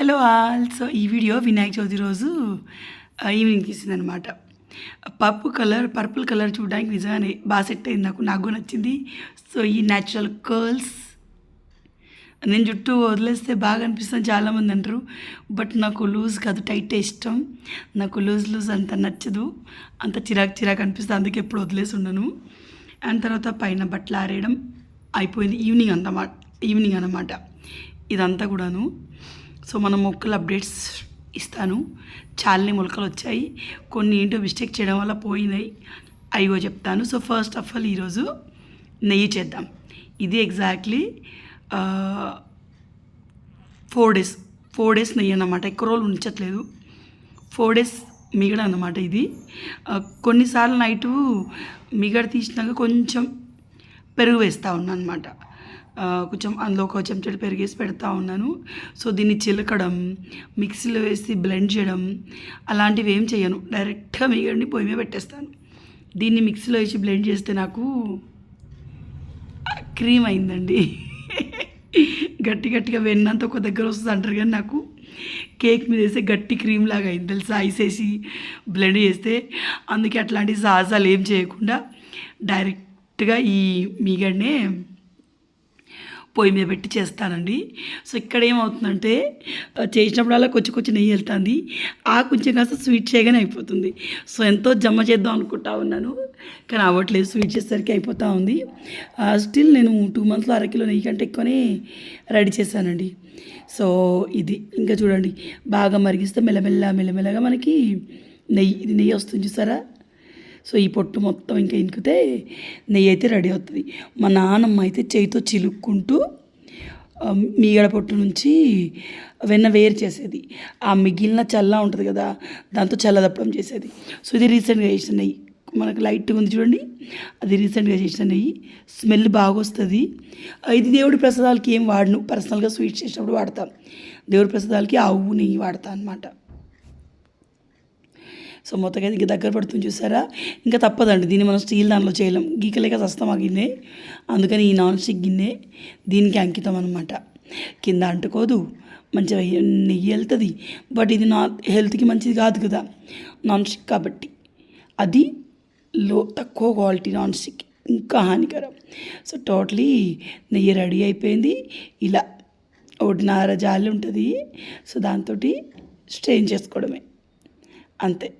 Hello all. So ఈ video Vinayaka Chavithi రోజు evening తీసిందనమాట పప్పు కలర్ పర్పుల్ కలర్ చూడడానికి నిజంగానే బాగా సెట్ అయింది నాకు. నాకు నచ్చింది. సో ఈ న్యాచురల్ కర్ల్స్ నేను జుట్టు వదిలేస్తే బాగా అనిపిస్తుంది. చాలామంది అంటారు. బట్ నాకు లూజ్ కాదు టైట్ ఇష్టం. నాకు లూజ్ లూజ్ అంత నచ్చదు. అంత చిరాకు చిరాకు అనిపిస్తుంది. అందుకే ఎప్పుడు వదిలేసి ఉండను. అండ్ తర్వాత పైన బట్టలు ఆరేయడం అయిపోయింది. ఈవినింగ్ అంతమా ఈవినింగ్ అనమాట ఇదంతా కూడాను. సో మనం మొక్కలు అప్డేట్స్ ఇస్తాను. చాలని మొలకలు వచ్చాయి. కొన్ని ఏంటో మిస్టేక్ చేయడం వల్ల పోయినాయి అయ్యో చెప్తాను. సో ఫస్ట్ ఆఫ్ ఆల్ ఈరోజు నెయ్యి చేద్దాం. ఇది exactly four days four days నెయ్యి అన్నమాట. ఎక్కువ రోజులు ఉంచట్లేదు. ఫోర్ డేస్ మిగడ అన్నమాట ఇది. కొన్నిసార్లు నైటు మిగడ తీసినాక కొంచెం పెరుగు వేస్తూ ఉన్నాను అనమాట కొంచెం అందులో ఒక చెంచాడు పెరిగేసి పెడతా ఉన్నాను. సో దీన్ని చిలకడం మిక్సీలో వేసి బ్లెండ్ చేయడం అలాంటివి ఏం చేయను డైరెక్ట్గా మిగడిని పొయ్యి మీద పెట్టేస్తాను. దీన్ని మిక్సీలో వేసి బ్లెండ్ చేస్తే నాకు క్రీమ్ అయిందండి. గట్టి గట్టిగా వెన్నంత ఒక దగ్గర వస్తుంది అంటారు కానీ నాకు కేక్ మీద వేస్తే గట్టి క్రీమ్ లాగా అయింది. తెలుసా? ఐస్ వేసి బ్లెండ్ చేస్తే అందుకే అట్లాంటి సాహసాలు ఏం చేయకుండా డైరెక్ట్గా ఈ మీగడనే పొయ్యి మీద పెట్టి చేస్తానండి. సో ఇక్కడ ఏమవుతుందంటే చేసినప్పుడల్లా కొంచెం కొంచెం నెయ్యి వెళ్తుంది. ఆ కొంచెం కాస్త స్వీట్ చేయగానే అయిపోతుంది. సో ఎంతో జమ చేద్దాం అనుకుంటా ఉన్నాను. కానీ అవ్వట్లేదు స్వీట్ చేసేసరికి అయిపోతూ ఉంది. స్టిల్ నేను టూ మంత్స్లో అరకిలో నెయ్యి కంటే ఎక్కువనే రెడీ చేశానండి. సో ఇది. ఇంకా చూడండి బాగా మరిగిస్తే మెల్లమెల్ల మెల్లమెల్లగా మనకి నెయ్యి ఇది నెయ్యి వస్తుంది చూసారా? సో ఈ పొట్టు మొత్తం ఇంకా ఇంకితే నెయ్యి అయితే రెడీ అవుతుంది. మా నాన్నమ్మ అయితే చేయితో చిలుక్కుంటూ మీగడ పొట్టు నుంచి వెన్న వేరు చేసేది. ఆ మిగిలిన చల్ల ఉంటుంది కదా దాంతో చల్లదప్పడం చేసేది. సో ఇది రీసెంట్గా చేసిన నెయ్యి. మనకు లైట్గా ఉంది చూడండి. అది రీసెంట్గా చేసిన నెయ్యి. స్మెల్ బాగా వస్తుంది ఇది దేవుడి ప్రసాదాలకి ఏం వాడను. పర్సనల్గా స్వీట్స్ చేసినప్పుడు వాడతాం. దేవుడి ప్రసాదాలకి ఆవు నెయ్యి వాడతాను అనమాట సో మొత్తంగా ఇంకా దగ్గర పడుతుంది చూసారా? ఇంకా తప్పదండి. దీన్ని మనం స్టీల్ దాంట్లో చేయలేం. గీకలేక వస్తాం ఆ గిన్నె. అందుకని ఈ నాన్ స్టిక్ గిన్నె దీనికి అంకితం అనమాట కింద అంటుకోదు. మంచిగా నెయ్యి వెళ్తుంది. బట్ ఇది నా హెల్త్కి మంచిది కాదు కదా. నాన్ స్టిక్ కాబట్టి. అది లో తక్కువ క్వాలిటీ నాన్ స్టిక్. ఇంకా హానికరం. సో టోటలీ నెయ్యి రెడీ అయిపోయింది. ఇలా ఒకటిన్నర జాలి ఉంటుంది. సో దాంతో స్ట్రెయిన్ చేసుకోవడమే. అంతే.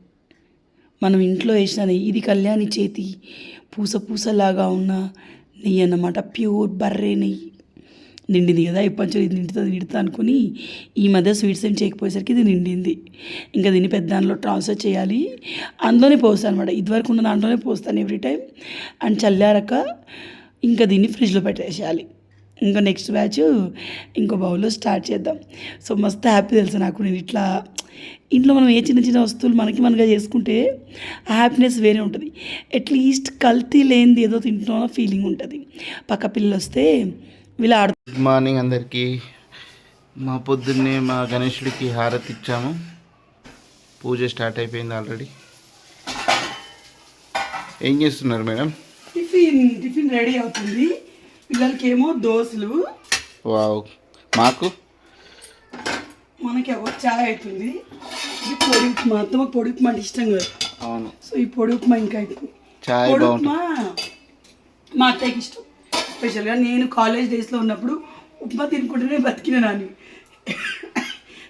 మనం ఇంట్లో వేసిన నెయ్యి ఇది కళ్యాణి చేతి పూస పూసలాగా ఉన్న నెయ్యి అన్నమాట. ప్యూర్ బర్రె నెయ్యి. నిండింది కదా ఇప్పటి ఇది నిండుతుంది నిండుతా అనుకుని ఈ మధ్య స్వీట్స్ ఏం చేయకపోయేసరికి ఇది నిండింది. ఇంకా దీన్ని పెద్ద దానిలో ట్రాన్స్ఫర్ చేయాలి. అందులోనే పోస్తాను అనమాట ఇదివరకు ఉన్న దాంట్లోనే పోస్తాను ఎవ్రీ టైం. అండ్ చల్లారక ఇంకా దీన్ని ఫ్రిడ్జ్లో పెట్టేసేయాలి. ఇంకా నెక్స్ట్ బ్యాచ్ ఇంకో బౌల్లో స్టార్ట్ చేద్దాం. సో మస్తు హ్యాపీ తెలుసు నాకు. నేను ఇట్లా ఇంట్లో మనం ఏ చిన్న చిన్న వస్తువులు మనకి మనగా చేసుకుంటే ఆ హ్యాపీనెస్ వేరే ఉంటుంది. అట్లీస్ట్ కల్తీ లేనిది ఏదో తింటున్నా ఫీలింగ్ ఉంటుంది. పక్క పిల్లలు వస్తే వీళ్ళు ఆడు గుడ్ మార్నింగ్ అందరికీ. మా పొద్దున్నే మా గణేశుడికి హారతి ఇచ్చాము. పూజ స్టార్ట్ అయిపోయింది ఆల్రెడీ ఏం చేస్తున్నారు మేడం? టిఫిన్ టిఫిన్ రెడీ అవుతుంది. పిల్లలకి ఏమో దోశలు. వావ్. మాకు? మనకి ఒక చాయ్ అవుతుంది. ఇది పొడి ఉప్మా. అంతా మాకు పొడి ఉప్మా అంటే ఇష్టం కదా. అవును. సో ఈ పొడి ఉప్మా ఇంకా అవుతుంది చాయ్ పొడి ఉప్మా మా అత్తయ్యకి ఇష్టం. స్పెషల్గా నేను కాలేజ్ డేస్లో ఉన్నప్పుడు ఉప్మా తినుకుంటూనే బతికిన నాని.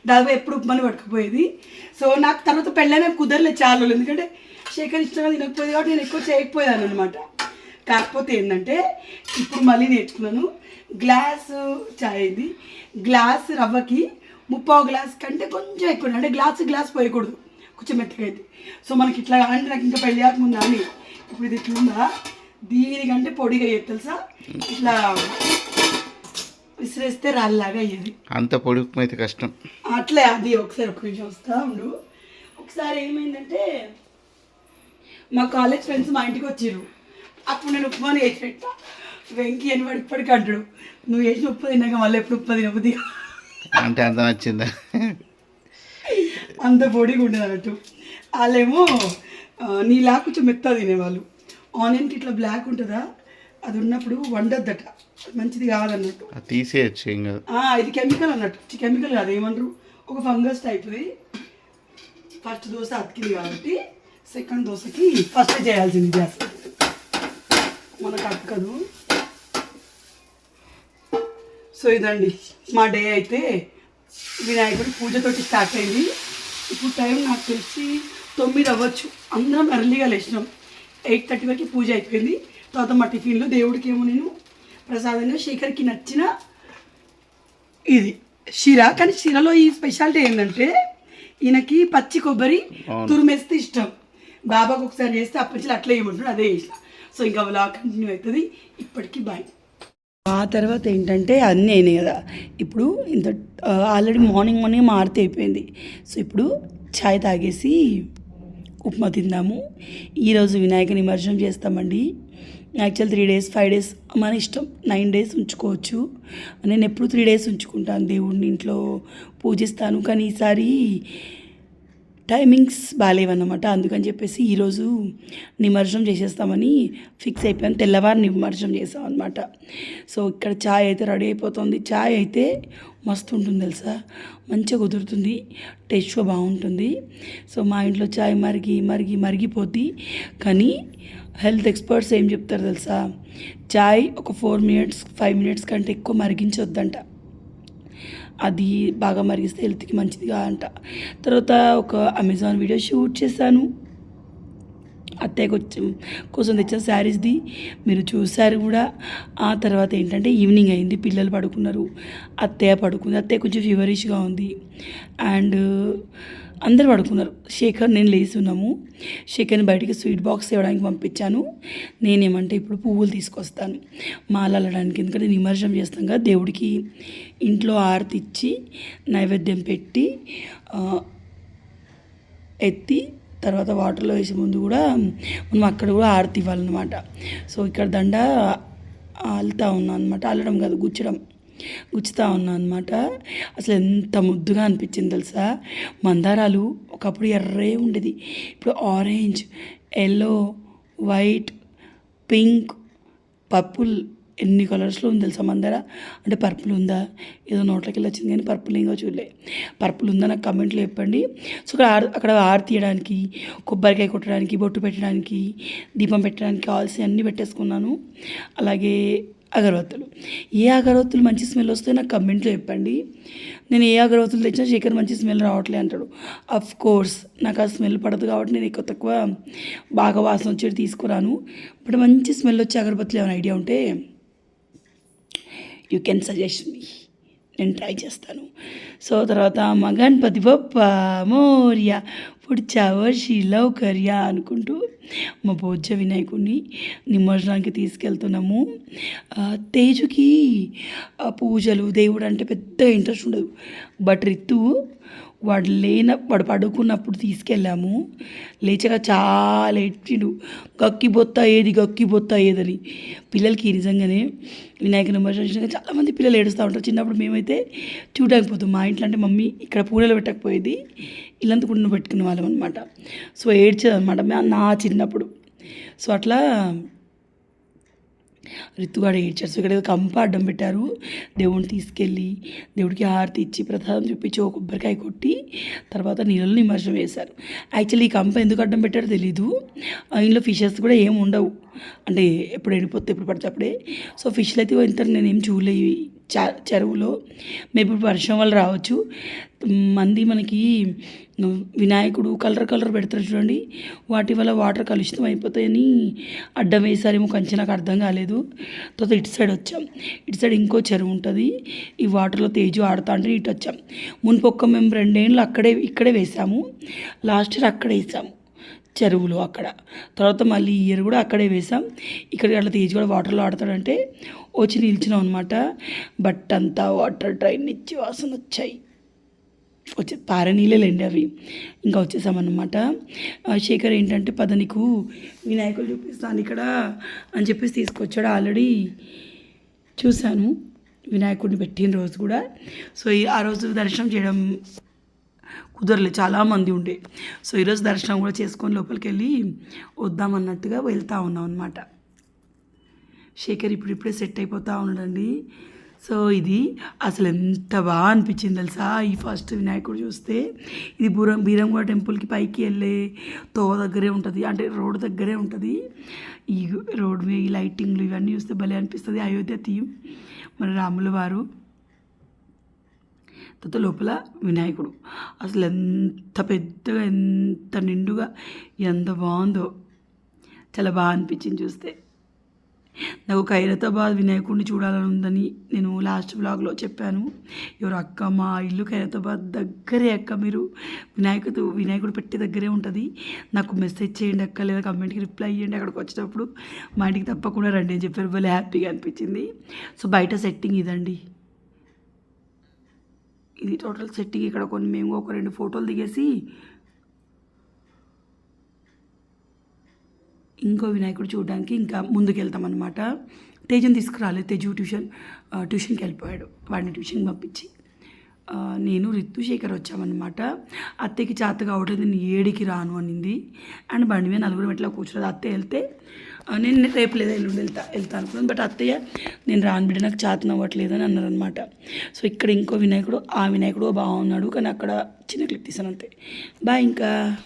దాదాపు ఎప్పుడు ఉప్మాని పట్టుకుపోయేది. సో నాకు తర్వాత పెళ్ళైనా కుదరలేదు చాలా. ఎందుకంటే శేఖర్ ఇష్టంగా తినకపోయేది కాబట్టి నేను ఎక్కువ చేయకపోయాను అనమాట కాకపోతే ఏంటంటే ఇప్పుడు మళ్ళీ నేర్చుకున్నాను. గ్లాస్ చాయ్ ఇది. గ్లాస్ రవ్వకి ముప్పావు గ్లాస్ కంటే కొంచెం ఎక్కువ అంటే గ్లాస్ గ్లాస్ పోయకూడదు. కొంచెం మెత్తగా అయితే. సో మనకి ఇట్లా అంటే నాకు ఇంకా పెళ్ళి కాకముందు అని ఇప్పుడు ఇది ఇట్లుందా దీనికంటే పొడిగా అయ్యేది తెలుసా? ఇట్లా విసిరేస్తే రాళ్ళలాగా అయ్యేది. అంత పొడి ఉప్మా అయితే కష్టం. అట్లే అది ఒకసారి ఒక నిమిషం వస్తా ఉండు. ఒకసారి ఏమైందంటే మా కాలేజ్ ఫ్రెండ్స్ మా ఇంటికి వచ్చిర్రు. అప్పుడు నేను ఉప్మాని వేసి పెట్టా వెంకీ అని వాడు ఇప్పటికీ అంటాడు నువ్వు వేసిన ఉప్మా తిన్నాక మళ్ళీ ఎప్పుడు ఉప్మా తినబుద్ది కాదు." అంటే అంత నచ్చిందా? అంత పొడిగా ఉండేది అన్నట్టు. వాళ్ళేమో నీలా కొంచెం మెత్త తినేవాళ్ళు. ఆనియన్కి ఇట్లా బ్లాక్ ఉంటుందా? అది ఉన్నప్పుడు వండద్దట. మంచిది కాదన్నట్టు. తీసేయచ్చు ఇది కెమికల్ అన్నట్టు. కెమికల్ కాదు ఏమన్నారు ఒక ఫంగస్ టైప్ది ఫస్ట్ దోశ అతికింది కాబట్టి సెకండ్ దోశకి ఫస్ట్ చేయాల్సింది గ్యాస్. మనకు అక్కదు. సో ఇదండి మా డే అయితే వినాయకుడి పూజతోటి స్టార్ట్ అయింది. ఇప్పుడు టైం నాకు తెలిసి తొమ్మిది అవ్వచ్చు. అందరం ఎర్లీగా లేచినాం. ఎయిట్ థర్టీ వరకు పూజ అయిపోయింది. తర్వాత మా టిఫిన్లో దేవుడికి ఏమో నేను ప్రసాదంగా శేఖర్కి నచ్చిన ఇది. షీర కానీ షీరలో ఈ స్పెషాలిటీ ఏంటంటే ఈయనకి పచ్చి కొబ్బరి. తురిమేస్తే ఇష్టం. బాబాకు ఒకసారి చేస్తే అప్పటి అట్లా ఏమంటాడు అదే చేసిన. సో ఇంకా అలా కంటిన్యూ అవుతుంది. ఇప్పటికీ బాయ్ ఆ తర్వాత ఏంటంటే అన్నీ అయినాయి కదా. ఇప్పుడు ఇంత ఆల్రెడీ మార్నింగ్ మార్నింగ్ మారుతి అయిపోయింది. సో ఇప్పుడు ఛాయ్ తాగేసి ఉప్మా తిందాము. ఈరోజు వినాయక నిమజ్జనం చేస్తామండి. Actual three days five days మన ఇష్టం. నైన్ డేస్ ఉంచుకోవచ్చు. నేను ఎప్పుడు త్రీ డేస్ ఉంచుకుంటాను దేవుడిని ఇంట్లో పూజిస్తాను. కానీ ఈసారి టైమింగ్స్ బాగాలేవన్నమాట అందుకని చెప్పేసి ఈరోజు నిమజ్జనం చేసేస్తామని ఫిక్స్ అయిపోయాను తెల్లవారు నిమజ్జనం చేసాం అనమాట సో ఇక్కడ ఛాయ్ అయితే రెడీ అయిపోతుంది. ఛాయ్ అయితే మస్తు ఉంటుంది తెలుసా? మంచిగా కుదురుతుంది. టేస్ట్ బాగుంటుంది. సో మా ఇంట్లో ఛాయ్ మరిగి మరిగి మరిగిపోద్ది. కానీ హెల్త్ ఎక్స్పర్ట్స్ ఏం చెప్తారు తెలుసా? ఛాయ్ ఒక ఫోర్ మినిట్స్ ఫైవ్ మినిట్స్ కంటే ఎక్కువ మరిగించొద్దంట. అది బాగా మరిగిస్తే హెల్త్కి మంచిదిగా అంట. తర్వాత ఒక అమెజాన్ వీడియో షూట్ చేశాను. అత్తయ్యకు వచ్చి కోసం తెచ్చిన శారీస్ది మీరు చూసారు కూడా. ఆ తర్వాత ఏంటంటే ఈవినింగ్ అయింది పిల్లలు పడుకున్నారు అత్తయ్య పడుకుంది. అత్తయ్య కొంచెం ఫీవరిష్గా ఉంది. అండ్ అందరు పడుకున్నారు. శేఖర్ నేను లేచి ఉన్నాము. శేఖర్ని బయటికి స్వీట్ బాక్స్ ఇవ్వడానికి పంపించాను. నేనేమంటే ఇప్పుడు పువ్వులు తీసుకొస్తాను. మాల అల్లడానికి ఎందుకంటే నిమజ్జనం చేస్తాం కదా దేవుడికి ఇంట్లో ఆరతి ఇచ్చి నైవేద్యం పెట్టి ఎత్తి తర్వాత వాటర్లో వేసే ముందు కూడా మనం అక్కడ కూడా ఆరతి ఇవ్వాలన్నమాట. సో ఇక్కడ దండ అల్లుతా ఉన్నాం అనమాట అల్లడం కాదు గుచ్చడం. గుచ్చుతా ఉన్నాం అనమాట అసలు ఎంత ముద్దుగా అనిపించింది తెలుసా? మందారాలు ఒకప్పుడు ఎర్రే ఉండేది. ఇప్పుడు orange yellow white pink purple ఎన్ని కలర్స్లో ఉంది తెలుసా మందర? అంటే పర్పుల్ ఉందా? ఏదో నోట్లకి వెళ్ళి వచ్చింది కానీ పర్పుల్ ఇంకా చూడలే. పర్పుల్ ఉందా నాకు కమెంట్లో చెప్పండి. సో అక్కడ ఆర్ అక్కడ ఆరు తీయడానికి కొబ్బరికాయ కొట్టడానికి బొట్టు పెట్టడానికి దీపం పెట్టడానికి కావాల్సి అన్నీ పెట్టేసుకున్నాను. అలాగే అగరవత్తులు. ఏ అగరవత్తులు మంచి స్మెల్ వస్తే నాకు కమెంట్లో చెప్పండి. నేను ఏ అగరవత్తులు తెచ్చినా శేఖర్ మంచి స్మెల్ రావట్లే అంటాడు. అఫ్ కోర్స్ నాకు ఆ స్మెల్ పడదు కాబట్టి నేను ఎక్కువ తక్కువ బాగా వాసన వచ్చేది తీసుకురాను. ఇప్పుడు మంచి స్మెల్ వచ్చే అగరబత్తులు ఏమైనా ఐడియా ఉంటే యూ కెన్ సజెస్ట్ మీ నేను ట్రై చేస్తాను. సో తర్వాత మగణపతి బొప్ప మోర్య పుడిచా వర్షి లౌకర్య అనుకుంటూ మా భోజ వినాయకుడిని నిమజ్జనానికి తీసుకెళ్తున్నాము. తేజుకి పూజలు దేవుడు అంటే పెద్ద ఇంట్రెస్ట్ ఉండదు. బట్ రిత్తు వాడు లేన వాడు పడుకున్నప్పుడు తీసుకెళ్ళాము. లేచగా చాలా ఎట్టిండు. గక్కి బొత్త ఏది గక్కి ఏదని. పిల్లలకి నిజంగానే వినాయక నిమజ్జనం చాలామంది పిల్లలు ఏడుస్తూ ఉంటారు. చిన్నప్పుడు మేమైతే చూడడానికి పోతాం. మా ఇంట్లో అంటే మమ్మీ ఇక్కడ పూలలు పెట్టకపోయేది. ఇల్లంతా కుండ పెట్టుకునే వాళ్ళం అనమాట సో ఏడ్చేది అనమాట నా చిన్నప్పుడు. సో అట్లా రితుగాడు ఏడ్చారు సో ఇక్కడ ఏదో కంప అడ్డం పెట్టారు. దేవుడిని తీసుకెళ్ళి దేవుడికి హారతి ఇచ్చి ప్రసాదం చూపించి ఒక కొబ్బరికాయ కొట్టి తర్వాత నీళ్ళని నిమజ్జనం వేశారు యాక్చువల్లీ ఈ కంప ఎందుకు అడ్డం పెట్టారో తెలీదు. ఇందులో ఫిషెస్ కూడా ఏమి ఉండవు. అంటే ఎప్పుడు ఎండిపోతే ఎప్పుడు పడితే అప్పుడే. సో ఫిష్లు అయితే ఇంత నేనేం చూడలేవి చెరువులో మేబీ ఇప్పుడు వర్షం వల్ల రావచ్చు. మంది మనకి వినాయకుడు కలర్ కలర్ పెడతారు చూడండి. వాటి వల్ల వాటర్ కలుషితం అయిపోతాయని అడ్డం వేసారేమో కంచె నాకు అర్థం కాలేదు. తర్వాత ఇటు సైడ్ వచ్చాం. ఇటు సైడ్ ఇంకో చెరువు ఉంటుంది. ఈ వాటర్లో తేజు ఆడుతా అంటే ఇటు వచ్చాం. మున్పొక్క మేము రెండేళ్ళు అక్కడే ఇక్కడే వేసాము. లాస్ట్ ఇయర్ అక్కడే వేసాము. చెరువులు అక్కడ. తర్వాత మళ్ళీ ఈ ఇయర్ కూడా అక్కడే వేసాం ఇక్కడ అట్లా తీసి కూడా వాటర్లో ఆడతాడంటే వచ్చి నిలిచినాం అనమాట బట్ అంతా వాటర్ డ్రైన్ ఇచ్చి వాసన వచ్చాయి. వచ్చే పారే నీళ్ళేలేండి అవి. ఇంకా వచ్చేసామన్నమాట శేఖర్ ఏంటంటే పద నీకు వినాయకులు చూపిస్తాను ఇక్కడ అని చెప్పేసి తీసుకొచ్చాడు ఆల్రెడీ. చూశాను. వినాయకుడిని పెట్టిన రోజు కూడా. సో ఈ ఆ రోజు దర్శనం చేయడం కుదరలేదు చాలామంది ఉండే. సో ఈరోజు దర్శనం కూడా చేసుకొని లోపలికి వెళ్ళి వద్దామన్నట్టుగా వెళ్తూ ఉన్నాం అనమాట శేఖర్ ఇప్పుడు ఇప్పుడే సెట్ అయిపోతూ ఉన్నాడండి. సో ఇది అసలు ఎంత బాగా అనిపించింది తెలుసా? ఈ ఫస్ట్ వినాయకుడు చూస్తే. ఇది బీరం బీరంగూడ టెంపుల్కి పైకి వెళ్ళే తోవ దగ్గరే ఉంటుంది. అంటే రోడ్ దగ్గరే ఉంటుంది. ఈ రోడ్ మీద ఈ లైటింగ్లు ఇవన్నీ చూస్తే భలే అనిపిస్తుంది. అయోధ్య థీమ్. మన రాముల వారు తర్వాత లోపల వినాయకుడు. అసలు ఎంత పెద్దగా ఎంత నిండుగా ఎంత బాగుందో చాలా బాగా అనిపించింది చూస్తే. నాకు ఖైరతాబాద్ వినాయకుడిని చూడాలని ఉందని నేను లాస్ట్ బ్లాగ్లో చెప్పాను. ఎవరు అక్క మా ఇల్లు ఖైరతాబాద్ దగ్గరే అక్క మీరు. వినాయకుడు వినాయకుడు పెట్టే దగ్గరే ఉంటుంది. నాకు మెసేజ్ చేయండి అక్క లేదా కమెంట్కి రిప్లై ఇవ్వండి అక్కడికి వచ్చేటప్పుడు. మా ఇంటికి తప్పకుండా రండి అని చెప్పారు. భలే హ్యాపీగా అనిపించింది. సో బయట సెట్టింగ్ ఇదండి. ఇది టోటల్ సెట్టింగ్ ఇక్కడ కొన్ని మేము ఒక రెండు ఫోటోలు దిగేసి ఇంకో వినాయకుడు చూడడానికి ఇంకా ముందుకెళ్తామన్నమాట అనమాట తేజం తీసుకురాలేదు తేజు ట్యూషన్ ట్యూషన్కి వెళ్ళిపోయాడు. వాడిని ట్యూషన్కి పంపించి. నేను రిత్తు శేఖర్ వచ్చామన్నమాట. అత్తయ్యకి చేత కావట్లేదు నేను ఏడికి రాను అనింది. అండ్ బండి మీద నలుగురు ఎట్లా కూర్చున్నది అత్తయ్య వెళ్తే నేను రేపు లేదా ఎల్లుండి వెళ్తా వెళ్తా అనుకున్నాను. బట్ అత్తయ్య నేను రాను బిడ్డ నాకు చేతన అవ్వట్లేదు అని అన్నారనమాట సో ఇక్కడ ఇంకో వినాయకుడు ఆ వినాయకుడు బాగున్నాడు కానీ అక్కడ చిన్న క్లిప్ తీసాను అంతే. బాయ్ ఇంకా.